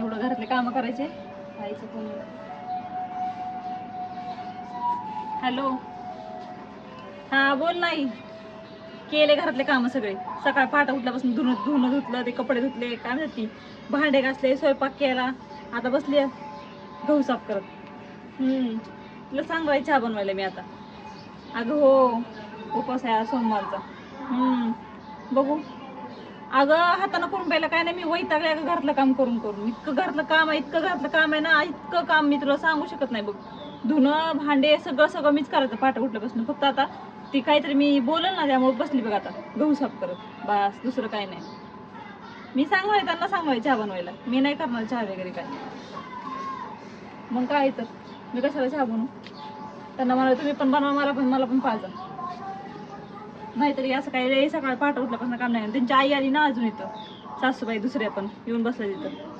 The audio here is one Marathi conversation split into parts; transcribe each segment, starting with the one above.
एवढं घरातले काम करायचे? हॅलो? हा बोल नाही केले घरातले काम सगळे. सकाळ पहाटे उठल्यापासून धुणं धुणं धुतलं ते कपडे धुतले काय म्हणतात ती? भांडे घासले स्वयंपाक केला. आता बसली गहू साफ करत. हम्म. तुला सांगवाय चहा बनवायला मी आता. अगं हो उपवास आहे सोमवारचा. हम्म. बघू. अगं हातानं करून काय नाही मी वैतागले अगं घरातलं काम करून करून. इतकं घरातलं काम आहे इतकं घरातलं काम आहे ना इतकं काम मी तुला सांगू शकत नाही बघ. धुणं भांडे सगळं सगळं मीच करायचं पाठ उठल्यापासून. फक्त आता ती काहीतरी मी बोलल ना त्यामुळे बसली बघ आता. गहू साफ करत. बस दुसरं काही नाही. मी सांगवाय त्यांना सांगवाय चहा बनवायला. मी नाही करणार चहा वगैरे काय. मग काय तर. मी कशाला चहा बनवू? त्यांना मला तुम्ही पण बनवा मला पण मला पण पाहिजे नाहीतरी असं काही रे सकाळ पाठ उठल्यापासून काम नाही. त्यांची आई आली ना अजून इथं. सासूबाई दुसऱ्या पण येऊन बसल्या तिथं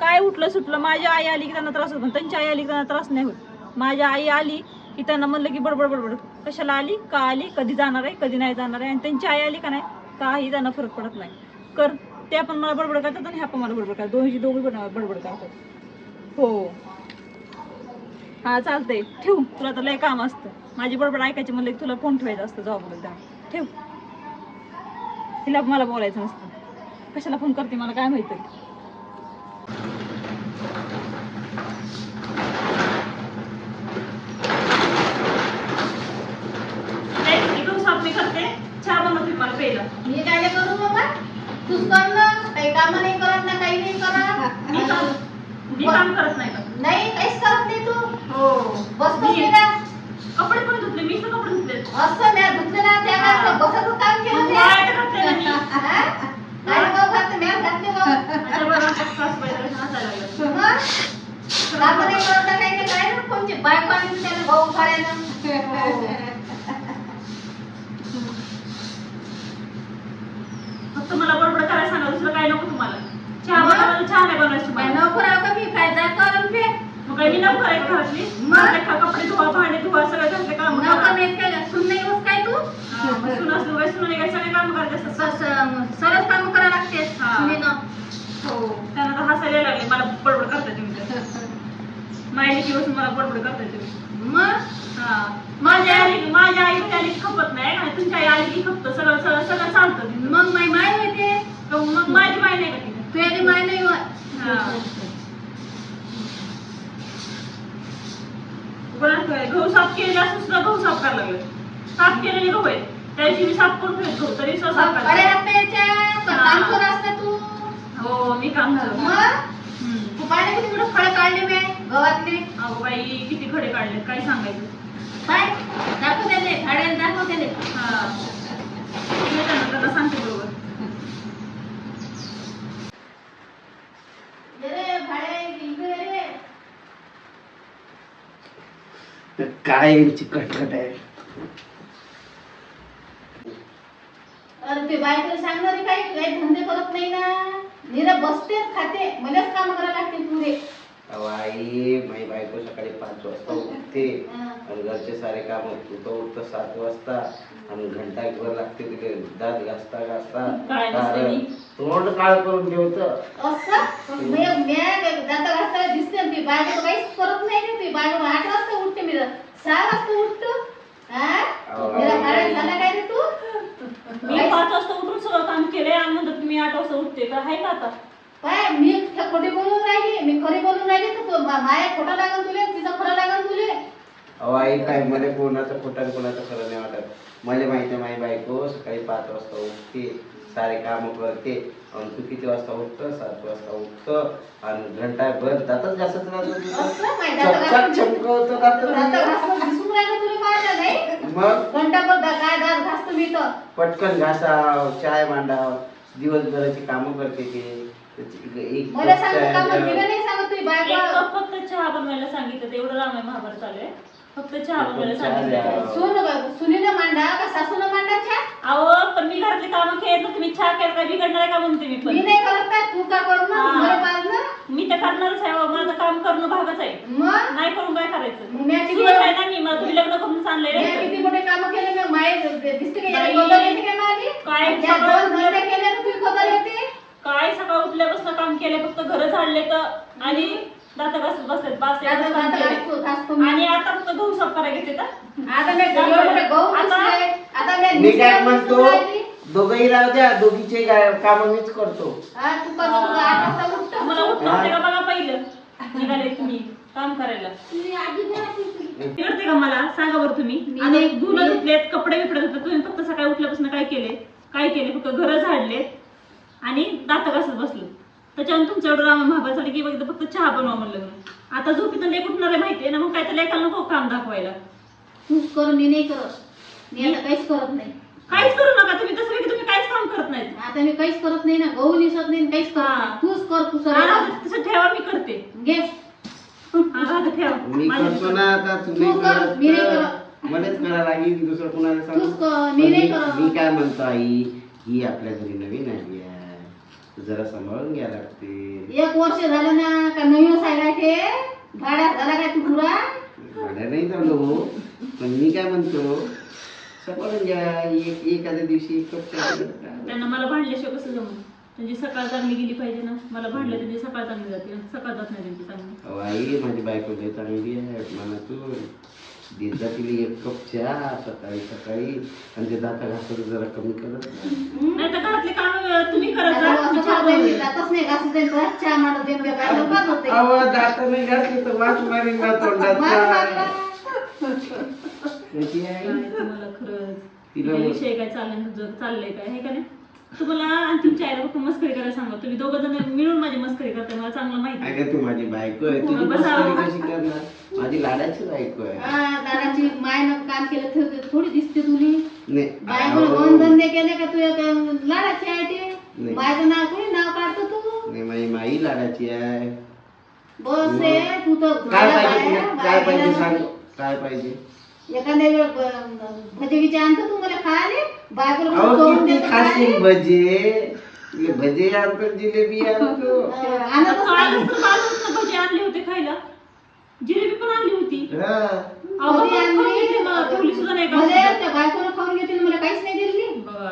काय उठलं सुटलं? माझी आई आली की त्यांना त्रास होतो पण त्यांची आई आली की त्यांना त्रास नाही होत. माझी आई आली की त्यांना म्हणलं की बडबड बडबड. कशाला आली? का आली? कधी जाणार आहे? कधी नाही जाणार आहे? आणि त्यांची आई आली का नाही? काही त्यांना फरक पडत नाही. कर. त्या पण मला बडबड करतात आणि ह्या पण मला बडबड करतात. दोन्ही दोघी पण बडबड करतात. हो. हा चालतंय. ठेवू. तुला तर लय काम असतं. माझी बडबड ऐकायची म्हणलं की तुला फोन ठेवायचा असतं जॉब ठेव. तिला मला बोलायचं नसतं. कशाला फोन करते मला काय माहिती मी करते. चहा बनवते मला मी काय करू बाबा? तूच कर ना. काही काम नाही करत ना काही नाही करत. काम मी काम करत नाही. नाही काहीच करत नाही तू. हो. बसतोस मी- नाही का कपडे पण धुतले मी तर कपडे धुतले असं म्या धुतलं ना त्या हा. काय बसत काम केलं मग त्या वाळत घातले ना मी. हा? काय गं घातलं म्या घातले गं. आता बघा, सासूबाई तर हसायला लागल्या. मग काम नाही करत ना काही नाही काय ना कोणची बायको आणि त्याला भाऊ फाडायला फक्त मला बडबड करायला सांगा दुसरं काय नको तुम्हाला चहा नको राव का मी? काय जा कर पे मग काही मी नको करायचं घरातली मग? खा- कपडे धुवा भांडे धुवा सगळं घरातले काम नको नाही सुन नाही होत काय तू? सुन वय सुन काय सगळे काम करायचे असतात. स- सरस काम करा लागते हा. सुनीनं. हो. त्यांना तर हसायला लागले. मला बडबड करताय तुम्ही तर. माझ्या दिवस मला बडबड करताय तुम्ही. मग? हा. माझ्या आई माझ्या आई की खपत नाही आणि तुमच्या आई आली की खपत. सगळं सगळं सगळं चालतं. मग माय माय होते. मग मग माझी माय नाही का तिथे? तुझ्या माय नाही गहू साफ केलेले असं सुद्धा गहू साफ करायला लागले साफ केलेले गहू आहेत त्याची मी साफ करून ठेवत गहू तरी सुद्धा साफ करायला हो मी काम झालं मग किती कुठं फळ काढले मी गव्हातले अहो बाई किती खडे काढले काय सांगायचं पाय दाखव त्याले झाडाला दाखव त्याले हा मी त्यांना त्यांना सांगते बरोबर रे भाडे इकडे रे काय यांची कटकट आहे? अरे ते बायकोला सांगणार काही काही धंदे करत नाही ना. निरा बसते खाते. मलाच काम करायला लागते पुरे अहो आई माझी बायको सकाळी पाच वाजता उठते. आणि घरचे सारे काम उठतो उठतं सात वाजता. आणि घंटा एक वर लागते तिथे. दात घासता घासता. काय नसते मी. तोंड काळ करून ठेवतं. असं? मी दाता दिसते ती बायको काहीच करत नाही ती बायको आठ वाजता मी तर. सहा वाजता उठतो हा. अहो. निरा भाडे झाला काय रे तू? मी पाच वाजता उठून सगळं काम केलंय. आणि तुम्ही आठ वाजता उठते. तर आहे का आता? काय मी खोटी बोलून राहिली. मी खरी बोलून राहिली तर तू मा- माया खोटा लागल तुले तिचं खरं लागल तुले. अहो आई काय मला कोणाचं खोटं कोणाचं खरं नाही वाटत. मला माहिती आहे माझी बायको सकाळी पाच वाजता उठते. सारे काम करते. आणि तू किती वाजता उठतं? सात वाजता उठतं. आणि घंटा भर दातच चमकवतं माझ्या नाही. मग? पटकन घासाव चाय मांडाव. दिवसभराची कामं करते ते. मला सांगितलं. तेवढं रामायण महाभारत चालू आहे. फक्त चहा बनवायला. सांगितलं. सून मांडा का सासूनं मांडा अहो पण मी घरातले कामं केले ना तुम्ही चहा केला काय बिघडणार आहे का म्हणते मी मी पण नाही करत काय? तू का करू ना? हा. मला मी तर करणारच आहे माझं काम करणं भागच आहे. मग? नाही करून काय करायचं? मग मी किती आहे ना मी मला तुम्ही लग्न करून मी रे किती मोठे काम केले ना? माय दिसते का बाई. याला बदल येते का माझी काय त्या सगळं- दोन धंदे केले ना तुझी बदल येते. काय सकाळ उठल्यापासून काम केलंय फक्त घर झाडले तर. आणि बसलेत बास दात- एवढंच काम दात केलंय. घासतो- घासतो मी. आणि आता फक्त गहू साफ करायला घेते का आता मी एवढे मोठे गहू आता- पुसले. आता मी मी काय म्हणतो राहिली. दोघही राहू द्या दोघीचे काम मीच करतो. हा, तू कर, तू कर. आठ वाजता उठतो. मला उठलं होते का बघा पहिलं? निघाले तुम्ही काम करायला. तुम्ही आधी बोला की- कळते का मला? सांगा बरं तुम्ही. मी आता नाही- धुणं मी- धुतलेत कपडे बिपडे धुतले तुम्ही फक्त सकाळी उठल्यापासून काय केले? काय केले? फक्त घर झाडले आणि दात घासत बसलो. त्याच्यावर तुमच्या एवढं राम महाभारसाठी की बघितलं फक्त चहा बनवा म्हणलं आता झोपीतून लेख उठणार आहे माहितीये ना मग काय तर लेखाला नको काम दाखवायला. तूच कर मी नाही करत. मी आता काहीच करत नाही. काहीच करू नका तुम्ही तसं की तुम्ही काहीच काम करत नाही आता मी काहीच करत नाही ना गहू निसत नाही आणि काहीच करत. नाही. तूच कर तू सगळं तसं ठेवा मी करते. घे. ठेवा. मी माझ्या- करतो ना आता तुम्ही तू कर, करत. मी नाही तर करत. मलाच करा लागेल दुसरं कोणाला सांगू. तूच कर, मी पण नाही मी- करत. मी काय म्हणतो आई ही आपल्या घरी नवीन आली आहे. जरा सांभाळून घ्या लागते एक वर्ष झालं ना का नवीन आहे काय ते भाड्यात झाला काय तू पुरा? भाड्या नाही झालो पण मी काय म्हणतो सांभाळून घ्या. एक एखाद्या दिवशी एक कप चहा करा. त्यांना मला भांडल्याशिवाय कसं जमून त्यांची सकाळ चांगली गेली पाहिजे ना. मला भांडलं त्यांची सकाळ चांगली जाते. सकाळ जात नाही त्यांची चांगली. अहो आई माझी बायको लय चांगली आहे. मनातून देत जा तिला एक कप चहा सकाळी सकाळी. आणि ते दाता घासत जरा कमी करत जा. नाही तर घरातले काम तुम्ही करत जा. मी चहा नाही, म्हणजे अहो दाता नाही घातली तर वास मारीन ना तोंडात. मार मारला. कशी आहे. काय तुम्हाला खरंच? तिला तिला विषय काय चाललंय? जग चाललंय काय हे का नाही? तुम्हाला आणि तुमच्या आईला फक्त मस्करी करायला सांगा तुम्ही दोघं जण मिळून माझी मस्करी करताय मला चांगलं माहिती आहे. अगं तू माझी बायको आहे तुझी बस आहो. मस्करी कशी करणार माझी लाडाची बायको आहे हा, दादाची मायनं काम केलं तर थोडी दिसते तुली नाही बायकोनं. दोन धंदे केले का तू एक लाडाची आहे ते नाही. बायचं नाव कोणी नाव काढतो तू नाही माझी माई लाडाची आहे बस रे तू तर काय झाला पाहिजे बाया, तुला काय पाहिजे. सांग काय पाहिजे एखाद्या वेळ भजे विचे आणतो तू मला खायला बायकोला अहो करून किती देतो खाशील खायला. भजे तुला भजे आणतो जिलेबी आणतो हा, आणतच नाही. बाजारातनं भजी आणले होते खायला जिलेबी पण आणली होती हा. अहो, कधी खाऊन आणली? घेतली मला, ठेवली सुद्धा नाही का भजे त्या बायकोनं खाऊन घेतली आणि मला काहीच नाही दिली बघा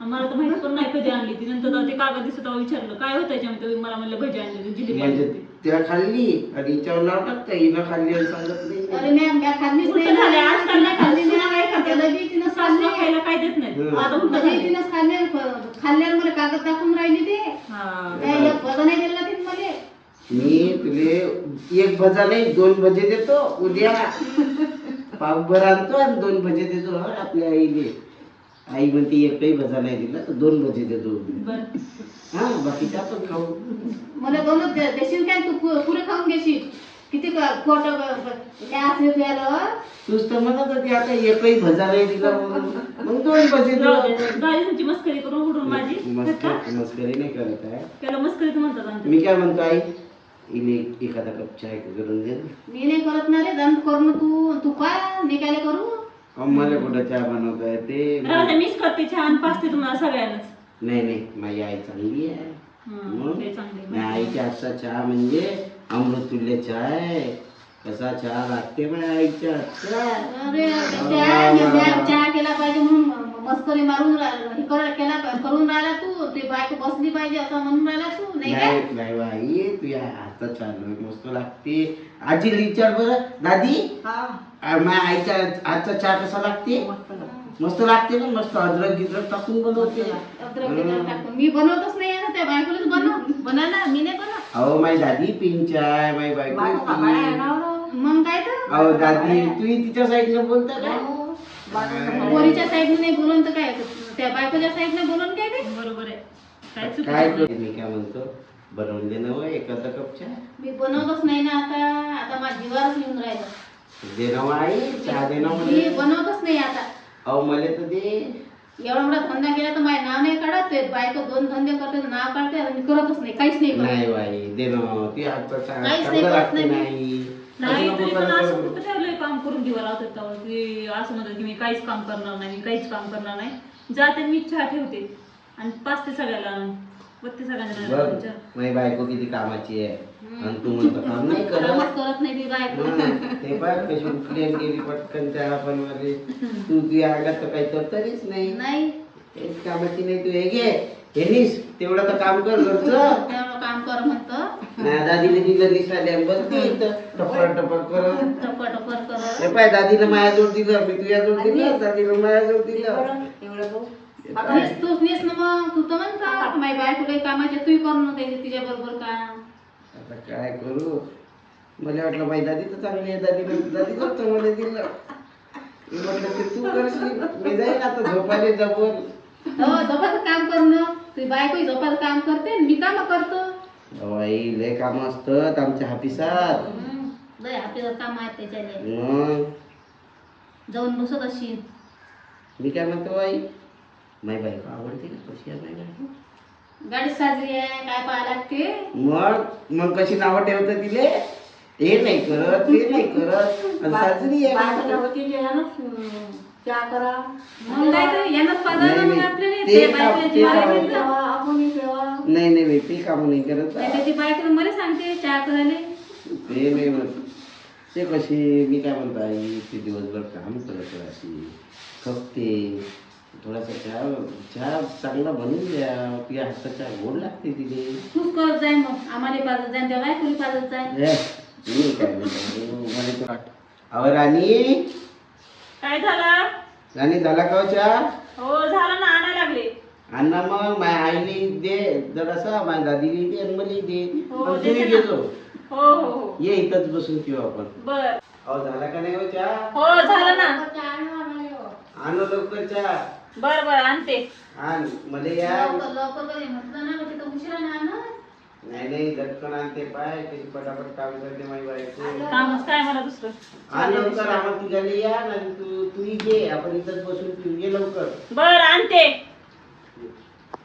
आम्हाला तर माहीत पण नाही कधी आणली ती नंतर ते कागद दिसत विचारलं काय होतं याच्यामध्ये तुम्ही मला म्हणलं भजी आणली होती, जिलेबी आणली म्हणजे होती. त्या खाल्ली आणि हिच्यावर नाव टाकता हिनं खाल्ली आणि सांगत अरे नाही मॅम म्या खाल्लीच नाही ना. झालंय, आजकाल नाही खाल्ली, नाही. त्याला बी तिनं. खायला काय देत नाही. आता खाल्ले खाल्ल्यावर मला कागद टाकून राहिली ते हा. काय एक भजा नाही दिला तिने मला मी तुले एक भजा नाही दोन भजे देतो उद्या पावभर आणतो आणि दोन भजे देतो हं आपल्या आईले आई म्हणते एकही भजा नाही दिला तर दोन भजे देतो. हा बाकीच्या आपण खाऊ। मला दोनच देशील काय तू पुरे खाऊन घेशील? किती खोट काय असले तुला तूच तर म्हणत होती आता एकही भजा नाही दिला मग दोन भजे जाऊ दे. देऊ झाली तुमची मस्करी करून उडून माझी. मस्करी मस्करी नाही करत आहे. त्याला मस्करीच म्हणतात मी काय म्हणतो आई इले एखादा कप चहा करून दे. मी नाही करत ना रे दंड कर ना तू. तू मी काय करू? अहो, मला कुठं चहा बनवता येते राहू दे, मीच करते छान पाचते तुम्हाला सगळ्यांनाच. नाही नाही माझी आई चांगली आहे. हं, मग? ते चांगले माझ्या आईच्या हातचा चहा म्हणजे अमृतुल्य चहा आहे. कसा चहा लागते माझ्या आईच्या हातचा? अरे चहा केला पाहिजे म्हणून. मस्करी मारून रा- हे कर- केला करून राहिला तू ते बायको बसली पाहिजे असं म्हणून राहिला तू नाही काय नाही नाही बाई तुझ्या हातचा चहा लय मस्त लागते. आजी विचार बरं. दादी? आ, माझ्या आईच्या हातचा चहा कसा लागते? मस्त लागते. ना मस्त अद्रक गिद्रक टाकून बनवते. अद्रक बिद्रक टाकून. मी बनवतच नाही आहे ना त्या बायकोलाच बनव बनवला मी नाही बनव अहो माझी दादी पिंच आहे माझी बायको पिंच. मग काय तर? अहो दादी तुम्ही तिच्या साईडने बोलता का पोरीच्या साईडने नाही बोलून तर काय? त्या बायकोच्या साईडने बोलून काय ते? बरोबर आहे. काय मी? काय म्हणतो? बनवले ना वय एखादा कप चहा. मी बनवतच नाही ना आता. आता माझ्या जीवावरच येऊन राहिलं. दे ना मग आई चहा दे ना मी मला बनवतच नाही आता. अहो मला तर दे. एवढा मोठा धंदा केला तर माझे नाव नाही काढत ते बायको दोन धंदे करते तर नाव काढते आणि मी करतच नाही. काहीच नाही करत. नाही बाई दे ना ती हातचा चहा काहीच नाही चांगला करत लागते नाही. नाही. नाही तरी पण असं. कुठं ठेवलंय काम करून दिवा लावतात तेव्हा की असं म्हणतात की मी काहीच काम करणार नाही मी काहीच काम करणार नाही. जाते मी चहा ठेवते. आणि पाच ते सगळ्याला बत्ती सगळ्यांना बघ. माझी बायको किती कामाची आहे. आणि तू म्हणतो काम नाही करत. कामच करत नाही ती बायको. हं, ते पण कशी गेली पटकन बनवायला तू तुझ्या अंगात तर काही तरतरीच नाही. नाही. कामाची नाही तू हे घे. हेनीस तेवढं तर काम कर घरचं. तेवढं काम कर म्हणतं. नाही दादीने दिलं निसाल्या बसते इथं. टपर टपर करत. टपर टपर कर हे पाय दादीनं मायाजवळ दिलं मी तुझ्याजवळ दिलं दादीनं मायाजवळ दिलं. नेस तूच नेस ना मग. तू तर म्हणता माझी बायको काही कामाचे तू करू नव्हते तिच्या बरोबर काम. आता काय करू? मला वाटलं माही दादी तर चांगली आहे दादीनं दादी करतो मला दिलं. मी म्हटलं ते तू करशील? मी जाईन आता झोपायला जपून हो झोपाचं काम करणं तुझी बायको झोपाचं काम करते आणि मी काम करतो. बाई लय काम असतात आमच्या हापिसात हम्म. लय आपल्याला काम आहे त्याच्याने मग? जाऊन बसत अशी मी काय म्हणतो बाई? माई बायको आवडते का कशी आहे माई बायको? गाडी साजरी आहे काय पाहा लागते? मग? मग कशी नावं ठेवतं तिले? हे नाही करत ते नाही करत. आणि सासरी आहे. मग काय तर यानंच पाजा नाही, मग नाही. आपल्याला ते ते काम- ते. नाही नाही बाई ते काम नाही करत। नाही, त्याची बायको मला सांगते चहा करायला ते नाही म्हणत ते कशी मी काय म्हणतो आई ते दिवसभर काम करत राहते थकते थोडासा चहा चहा चांगला बनवून द्या तुझ्या हातचा चहा गोड लागते तिथे तूच करत जाय मग आम्हाला पाजत जाय त्या बायकोली पाजत जाय ए, मी काय म्हणतो, मला तो अहो राणी काय झालं? राणी झाला का हो चहा? हो झालं ना आणायला लागले. अण्णा मग माझ्या आईने दे जरासा माझ्या दादीने दे आणि मला दे. हो, आणि तुम्ही देते ना. घेतो हो हो हो. ये इथंच बसून पिऊ आपण. बर. अहो झाला का नाही हो चहा? हो झालं ना. आणू लवकर चहा. बर बर आणते. आण मला या. लवकर लवकर कधी? म्हटलं ना मग तिथं उशिरा ना आणा. नाही नाही झटकन आणते पाय कशी पटापट काम करते माझी बायको. कामच काय मला दुसरं? आण लवकर आम्हाला तुझ्याला या नाही तू तू घे आपण इथंच बसून पिऊ ये लवकर. बर आणते.